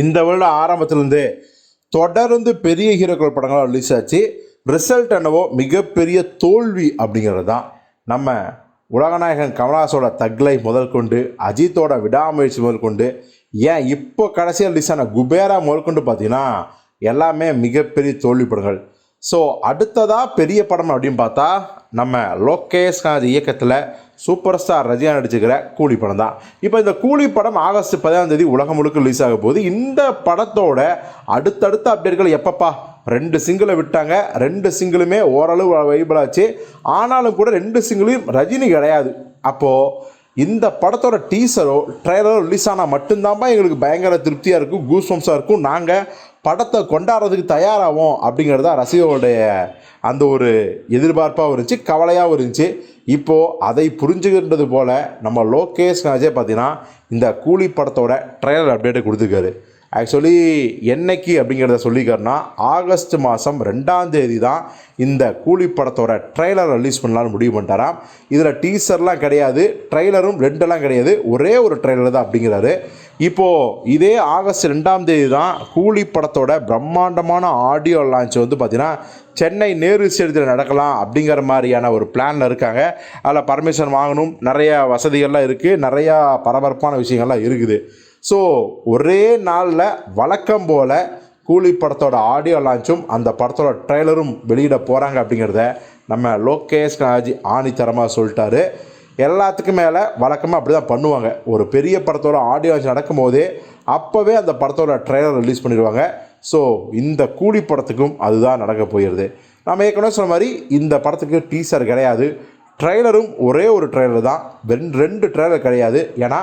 இந்த வருட ஆரம்பத்திலேருந்தே தொடர்ந்து பெரிய ஹீரோக்கள் படங்களாக ரிலீஸ் ஆச்சு. ரிசல்ட் என்னவோ மிகப்பெரிய தோல்வி அப்படிங்கிறது தான். நம்ம உலகநாயகன் கமலஹாசோட தக்லை முதல் கொண்டு அஜித்தோட விடாமுயற்சி முதல் கொண்டு ஏன் இப்போ கடைசியாக ரிலீஸ் ஆன குபேரா முதல் கொண்டு பார்த்தீங்கன்னா எல்லாமே மிகப்பெரிய தோல்வி படங்கள். ஸோ அடுத்ததாக பெரிய படம் அப்படின்னு பார்த்தா நம்ம லோகேஷ் கனகராஜ் இயக்கத்தில் சூப்பர் ஸ்டார் ரஜினா நடிச்சுக்கிற கூலி படம் தான். இப்போ இந்த கூலி படம் ஆகஸ்ட் பதினாம் தேதி உலகம் முழுக்க ரிலீஸ் ஆக போகுது. இந்த படத்தோட அடுத்தடுத்த அப்டேட்கள் எப்பப்பா? ரெண்டு சிங்கிளை விட்டாங்க. ரெண்டு சிங்கிளுமே ஓரளவு வைபிளாச்சு ஆனாலும் கூட ரெண்டு சிங்கிளையும் ரஜினி கிடையாது. அப்போது இந்த படத்தோட டீசரோ ட்ரைலரோ ரிலீஸ் ஆனால் மட்டும்தான்ப்பா எங்களுக்கு பயங்கர திருப்தியாக இருக்கும் கூஸ்பம்ஸாக இருக்கும். நாங்கள் படத்தை கொண்டாடுறதுக்கு தயாராகும் அப்படிங்கிறது தான் ரசிகர்களுடைய அந்த ஒரு எதிர்பார்ப்பாகவும் இருந்துச்சு கவலையாகவும் இருந்துச்சு. இப்போது அதை புரிஞ்சுக்கின்றது போல் நம்ம லோகேஷ் ராஜே பார்த்தீங்கன்னா இந்த கூலி படத்தோட ட்ரைலர் அப்டேட்டை கொடுத்துருக்காரு. ஆக்சுவலி என்னைக்கு அப்படிங்கிறத சொல்லிக்காருன்னா ஆகஸ்ட் மாதம் ரெண்டாம் தேதி தான் இந்த கூலி படத்தோட ட்ரெய்லர் ரிலீஸ் பண்ணலான்னு முடிவு பண்ணிட்டாராம். இதில் டீசர்லாம் கிடையாது ட்ரெய்லரும் ரெண்டெல்லாம் கிடையாது ஒரே ஒரு ட்ரெய்லர் தான் அப்படிங்கிறாரு. இப்போது இதே ஆகஸ்ட் ரெண்டாம் தேதி தான் கூலி படத்தோட பிரம்மாண்டமான ஆடியோ லான்ச் வந்து பார்த்திங்கன்னா சென்னை நேரு ஸ்டேடியத்தில் நடக்கலாம் அப்படிங்கிற மாதிரியான ஒரு பிளானில் இருக்காங்க. அதில் பர்மிஷன் வாங்கணும். நிறைய வசதிகள்லாம் இருக்குது நிறையா பரபரப்பான விஷயங்கள்லாம் இருக்குது. ஸோ ஒரே நாளில் வழக்கம் போல் கூலி படத்தோட ஆடியோ லான்ச்சும் அந்த படத்தோட ட்ரெய்லரும் வெளியிட போகிறாங்க அப்படிங்கிறத நம்ம லோகேஷ் கனாஜி ஆணித்தரமாக சொல்லிட்டாரு. எல்லாத்துக்கும் மேலே வழக்கமாக அப்படி தான் பண்ணுவாங்க. ஒரு பெரிய படத்தோட ஆடியோ நடக்கும் நடக்கும்போதே அப்போவே அந்த படத்தோட ட்ரெய்லர் ரிலீஸ் பண்ணிடுவாங்க. ஸோ இந்த கூலி படத்துக்கும் அதுதான் நடக்க போயிடுது நம்ம ஏற்கனவே சொன்ன மாதிரி இந்த படத்துக்கு டீசர் கிடையாது. ட்ரெய்லரும் ஒரே ஒரு ட்ரெய்லர் தான். ரெண்டு ரெண்டு ட்ரெய்லர் கிடையாது. ஏன்னா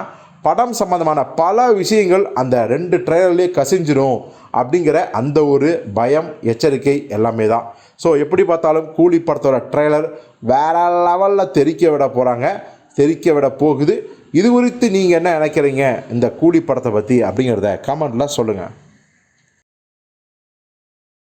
படம் சம்மந்தமான பல விஷயங்கள் அந்த ரெண்டு ட்ரெய்லர்லேயே கசிஞ்சிடும் அப்படிங்கிற அந்த ஒரு பயம் எச்சரிக்கை எல்லாமே தான் ஸோ எப்படி பார்த்தாலும் கூலி படத்தோட ட்ரெய்லர் வேறு லெவலில் தெறிக்க விட போகிறாங்க தெறிக்க விட போகுது. இது குறித்து நீங்கள் என்ன நினைக்கிறீங்க? இந்த கூலி படத்தை பற்றி அப்படிங்கிறத கமெண்ட்டில் சொல்லுங்கள்